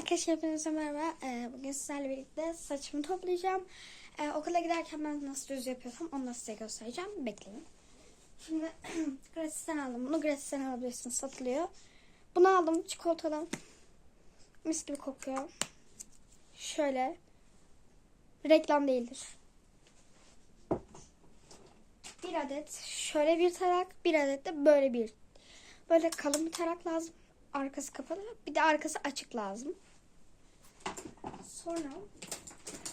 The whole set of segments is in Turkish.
Arkadaşlar hepinize merhaba. Ee, bugün sizlerle birlikte saçımı toplayacağım. Ee, okula giderken ben nasıl düz yapıyorsam onu da size göstereceğim. Bekleyin. Şimdi Gratis'ten aldım. Bunu Gratis'ten alabilirsiniz. Satılıyor. Bunu aldım. Çikolatadan. Mis gibi kokuyor. Şöyle. Reklam değildir. Bir adet şöyle bir tarak. Bir adet de böyle bir. Böyle kalın bir tarak lazım. Arkası kapalı. Bir de arkası açık lazım. Sonra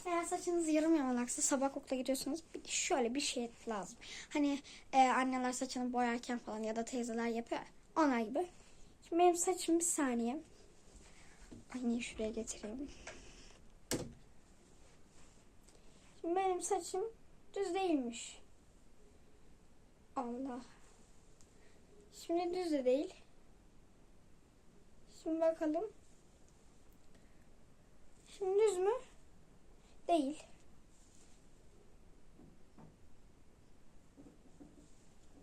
eğer saçınız yarım yamalaksa sabah okula gidiyorsanız şöyle bir şey lazım. Hani e, anneler saçını boyarken falan ya da teyzeler yapıyor. ya, Onlar gibi. Şimdi benim saçım bir saniye. Aynayı şuraya getireyim. Şimdi benim saçım düz değilmiş. Allah. Şimdi düz de değil. Şimdi bakalım. Şimdi düz mü? Değil.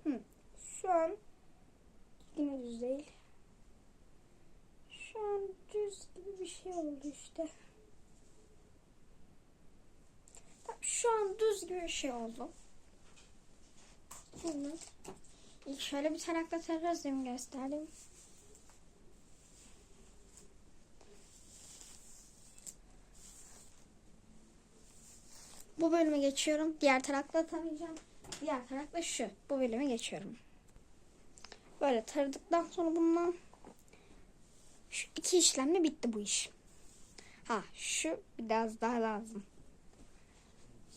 Hı. Şu an yine düz değil. Şu an düz gibi bir şey oldu işte. Şu an düz gibi bir şey oldu. Şimdi şöyle bir tarakla terrazimi göstereyim. Bu bölüme geçiyorum. Diğer tarakla tarayacağım. Diğer tarakla şu. Bu bölüme geçiyorum. Böyle taradıktan sonra bundan şu iki işlemle bitti bu iş. Ha şu biraz daha lazım.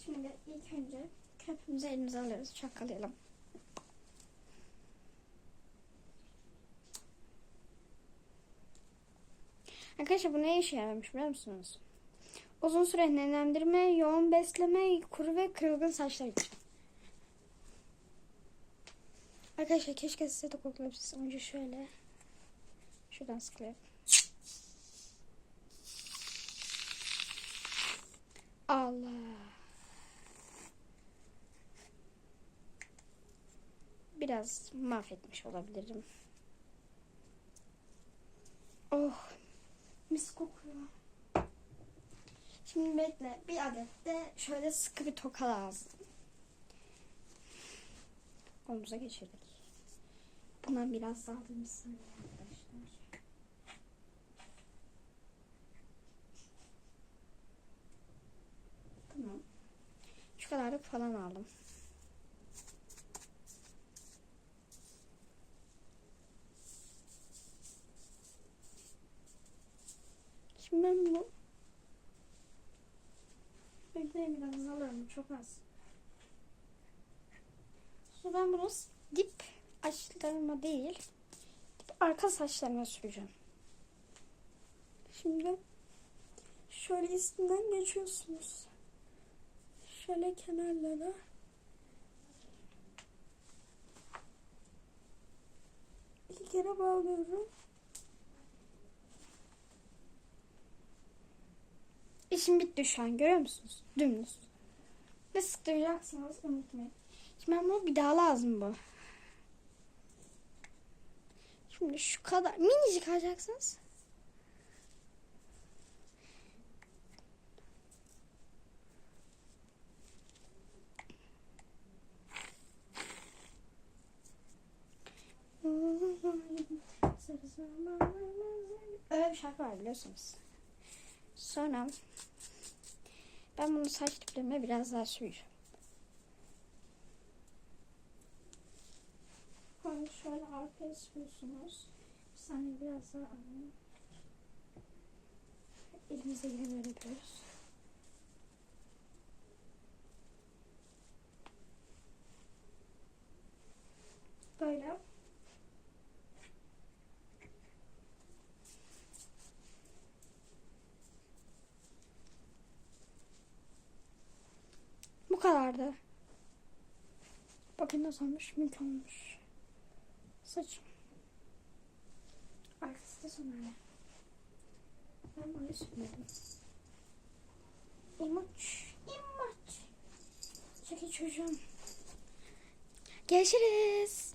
Şimdi ilk önce köpüğümüzü elimize alıyoruz. Çakalayalım. Arkadaşlar bu ne işe yaramış biliyor musunuz? Uzun süre nemlendirme, yoğun besleme, kuru ve kırılgın saçlar için. Arkadaşlar keşke size de koklayabilsem. Önce şöyle. Şuradan sıkılayım. Allah. Biraz mahvetmiş olabilirim. Oh. Mis kokuyor. Şimdi bekle. Bir adet de şöyle sıkı bir toka lazım. Omuza geçirdik. Bundan biraz saniye arkadaşlar. Tamam. Şu kadarlık falan aldım. Şimdi ben bunu Biraz alırım çok az. Sonra ben bunu dip açlarıma değil dip arka saçlarıma süreceğim. Şimdi şöyle üstünden geçiyorsunuz. Şöyle kenarlara. İki kere bağlıyorum. İşim bitti şu an görüyor musunuz? Dümdüz. Ve sıktıracaksınız unutmayın. Şimdi ben bunu bir daha lazım bu. Şimdi şu kadar minicik alacaksınız. Öyle bir şarkı var biliyorsunuz. Sonra ben bunu saç diplerime biraz daha süreceğim. Sonra şöyle arkaya sürüyorsunuz. Bir saniye biraz daha alayım. Elimize yine böyle yapıyoruz. Böyle. Bu kadardı. Bakın nasıl olmuş, mük olmuş. Saçım. Arkası da sonra. Ben böyle sürmedim. İmaç, imaç. Çekil çocuğum. Görüşürüz.